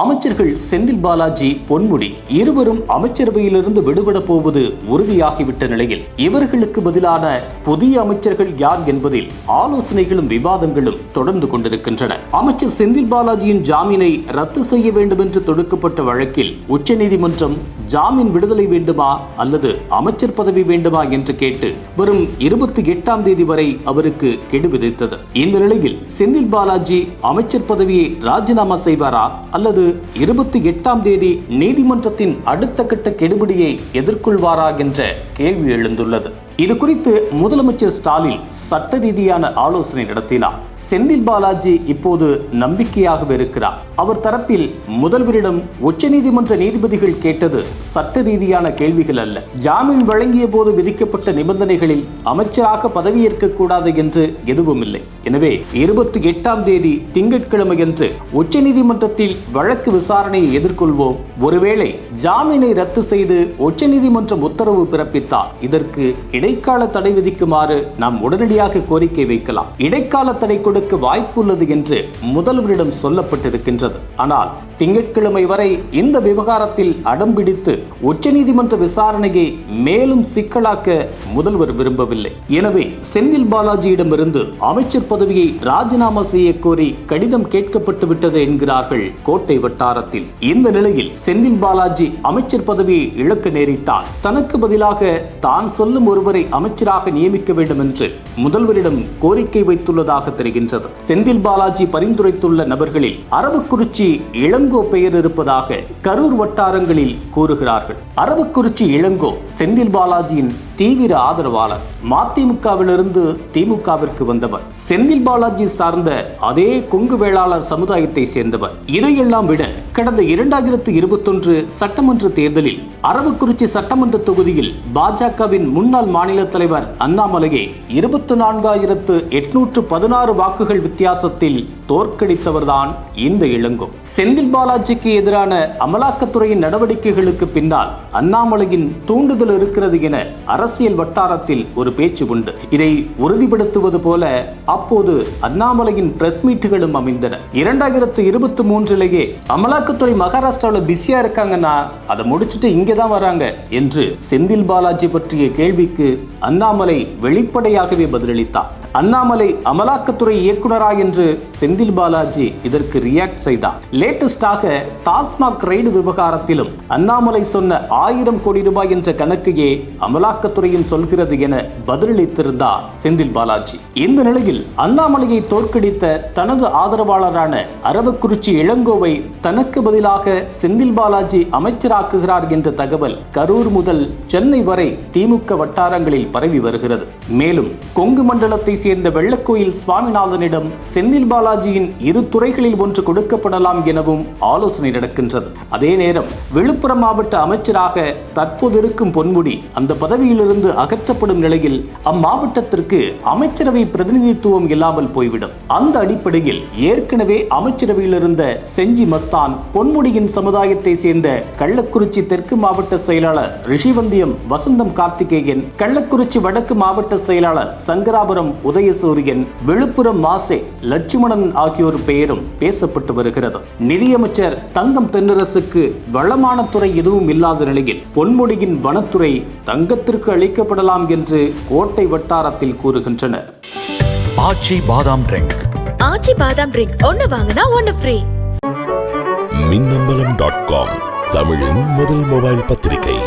அமைச்சர்கள் செந்தில் பாலாஜி பொன்முடி இருவரும் அமைச்சரவையிலிருந்து விடுபட போவது உறுதியாகிவிட்ட நிலையில் இவர்களுக்கு பதிலான புதிய அமைச்சர்கள் யார் என்பதில் ஆலோசனைகளும் விவாதங்களும் தொடர்ந்து கொண்டிருக்கின்றன. அமைச்சர் செந்தில் பாலாஜியின் ஜாமீனை ரத்து செய்ய வேண்டும் என்று தொடுக்கப்பட்ட வழக்கில் உச்சநீதிமன்றம் ஜாமீன் விடுதலை வேண்டுமா அல்லது அமைச்சர் பதவி வேண்டுமா என்று கேட்டு வரும் இருபத்தி எட்டாம் தேதி வரை அவருக்கு கெடு விதித்தது. இந்த நிலையில் செந்தில் பாலாஜி அமைச்சர் பதவியை ராஜினாமா செய்வாரா அல்லது இருபத்தி எட்டாம் தேதி நீதிமன்றத்தின் அடுத்த கட்ட கெடுபிடியை எதிர்கொள்வாரா என்ற கேள்வி எழுந்துள்ளது. இது குறித்து முதலமைச்சர் ஸ்டாலின் சட்ட ரீதியான ஆலோசனை நடத்தினார். செந்தில் பாலாஜி இப்போது நம்பிக்கையாக இருக்கிறார். அவர் தரப்பில் முதல்வரிடம் உச்சநீதிமன்ற நீதிபதிகள் கேட்டது சட்ட ரீதியான கேள்விகள் அல்ல. ஜாமீன் வழங்கிய போது விதிக்கப்பட்ட நிபந்தனைகளில் அமைச்சராக பதவியேற்க கூடாது என்று எதுவும் இல்லை. எனவே இருபத்தி எட்டாம் தேதி திங்கட்கிழமையன்று உச்சநீதிமன்றத்தில் வழக்கு விசாரணையை எதிர்கொள்வோம். ஒருவேளை ஜாமீனை ரத்து செய்து உச்சநீதிமன்றம் உத்தரவு பிறப்பித்தார் இதற்கு இடைக்கால தடை விதிக்குமாறு நாம் உடனடியாக கோரிக்கை வைக்கலாம். இடைக்கால தடை கொடுக்க வாய்ப்புள்ளது என்று முதல்வரிடம் சொல்லப்பட்டிருக்கின்றது. ஆனால் திங்கட்கிழமை வரை இந்த விவகாரத்தில் அடம்பிடித்து உச்சநீதிமன்ற விசாரணையை மேலும் சிக்கலாக்க முதல்வர் விரும்பவில்லை. எனவே செந்தில் பாலாஜியிடமிருந்து அமைச்சர் பதவியை ராஜினாமா செய்ய கோரி கடிதம் கேட்கப்பட்டு விட்டது என்கிறார்கள் கோட்டை வட்டாரத்தில். இந்த நிலையில் செந்தில் பாலாஜி அமைச்சர் பதவியை இழக்க நேரிட்டால் தனக்கு பதிலாக தான் சொல்லும் ஒருவரை அமைச்சராக நியமிக்க வேண்டும் என்று முதல்வரிடம் கோரிக்கை வைத்துள்ளதாக தெரிகின்றது. செந்தில் பாலாஜி பரிந்துரைத்துள்ள நபர்களில் அரவக்குறிச்சி இளங்கோ பெயர் இருப்பதாக கரூர் வட்டாரங்களில் கூறுகிறார்கள். அரவக்குறிச்சி இளங்கோ செந்தில் பாலாஜியின் தீவிர ஆதரவாளர் மதிமுகவிலிருந்து திமுகவிற்கு வந்தவர். செந்தில் பாலாஜி சார்ந்த அதே கொங்கு வேளாளர் சமுதாயத்தை சேர்ந்தவர். இதையெல்லாம் விட கடந்த இரண்டாயிரத்து இருபத்தொன்று சட்டமன்ற தேர்தலில் அரவக்குறிச்சி சட்டமன்ற தொகுதியில் பாஜகவின் முன்னாள் மாநில தலைவர் அண்ணாமலையை இருபத்தி நான்காயிரத்து எட்நூற்று பதினாறு வாக்குகள் வித்தியாசத்தில் தோற்கடித்தவர்தான் இந்த இளங்கோ. செந்தில் பாலாஜிக்கு எதிரான அமலாக்கத்துறையின் நடவடிக்கைகளுக்கு பின்னால் அண்ணாமலையின் தூண்டுதல் இருக்கிறது என அரசியல் வட்டாரத்தில் ஒரு பேச்சு உண்டு. இதை உறுதிப்படுத்துவது போல அப்போது அண்ணாமலையின் பிரஸ் மீட்டுகளும் அமைந்தன. இரண்டாயிரத்து இருபத்தி மூன்றிலேயே அமலாக்கத்துறை மகாராஷ்டிராவில் பிஸியா இருக்காங்கன்னா அதை முடிச்சுட்டு இங்கே தான் வராங்க என்று செந்தில் பாலாஜி பற்றிய கேள்விக்கு அண்ணாமலை வெளிப்படையாகவே பதிலளித்தார். அண்ணாமலை அமலாக்கத்துறை இயக்குனரா என்று செந்தில் பாலாஜி இதற்கு ரியாக்ட் செய்தார். லேட்டஸ்டாக டாஸ்மாக் ரெய்டு விவகாரத்திலும் அண்ணாமலை சொன்ன ஆயிரம் கோடி ரூபாய் என்ற கணக்கையே அமலாக்கத்துறையும் சொல்கிறது என பதிலளித்திருந்தார் செந்தில் பாலாஜி. இந்த நிலையில் அண்ணாமலையை தோற்கடித்த தனது ஆதரவாளரான அரவக்குறிச்சி இளங்கோவை தனக்கு பதிலாக செந்தில் பாலாஜி அமைச்சராக்குகிறார் என்ற தகவல் கரூர் முதல் சென்னை வரை திமுக வட்டாரங்களில் பரவி வருகிறது. மேலும் கொங்கு மண்டலத்தை சேர்ந்த வெள்ளக்கோயில் சுவாமிநாதனிடம் செந்தில் பாலாஜியின் இரு துறைகளில் ஒன்று கொடுக்கப்படலாம் எனவும் ஆலோசனை நடக்கின்றது. அதே நேரம் விழுப்புரம் மாவட்ட அமைச்சராக தற்போது இருக்கும் பொன்முடி அந்த பதவியிலிருந்து அகற்றப்படும் நிலையில் அம்மாவட்டத்திற்கு அமைச்சரவை பிரதிநிதித்துவம் இல்லாமல் போய்விடும். அந்த அடிப்படையில் ஏற்கனவே அமைச்சரவையில் இருந்த செஞ்சி மஸ்தான் பொன்முடியின் சமுதாயத்தை சேர்ந்த கள்ளக்குறிச்சி தெற்கு மாவட்ட செயலாளர் ரிஷிவந்தியம் வசந்தம் கார்த்திகேயன் கள்ளக்குறிச்சி வடக்கு மாவட்ட செயலாளர் சங்கராபுரம் உதயசூரியன் விழுப்புரம் மாசே லட்சுமணன் ஆகியோர் பெயரும் பேசப்பட்டு வருகிறது. நிதியமைச்சர் தங்கம் தென்னரசுக்கு வளமான துறை எதுவும் இல்லாத நிலையில் பொன்முடியின் வனத்துறை தங்கத்திற்கு அளிக்கப்படலாம் என்று கோட்டை வட்டாரத்தில் கூறுகின்றனர். ஆச்சி பாதாம் ட்ரிங்க். ஆச்சி பாதாம் ட்ரிங்க். ஒன்னு வாங்கினா ஒன்னு ஃப்ரீ மின்னம்பலம் டாட் காம் தமிழின் முதல் மொபைல் பத்திரிகை.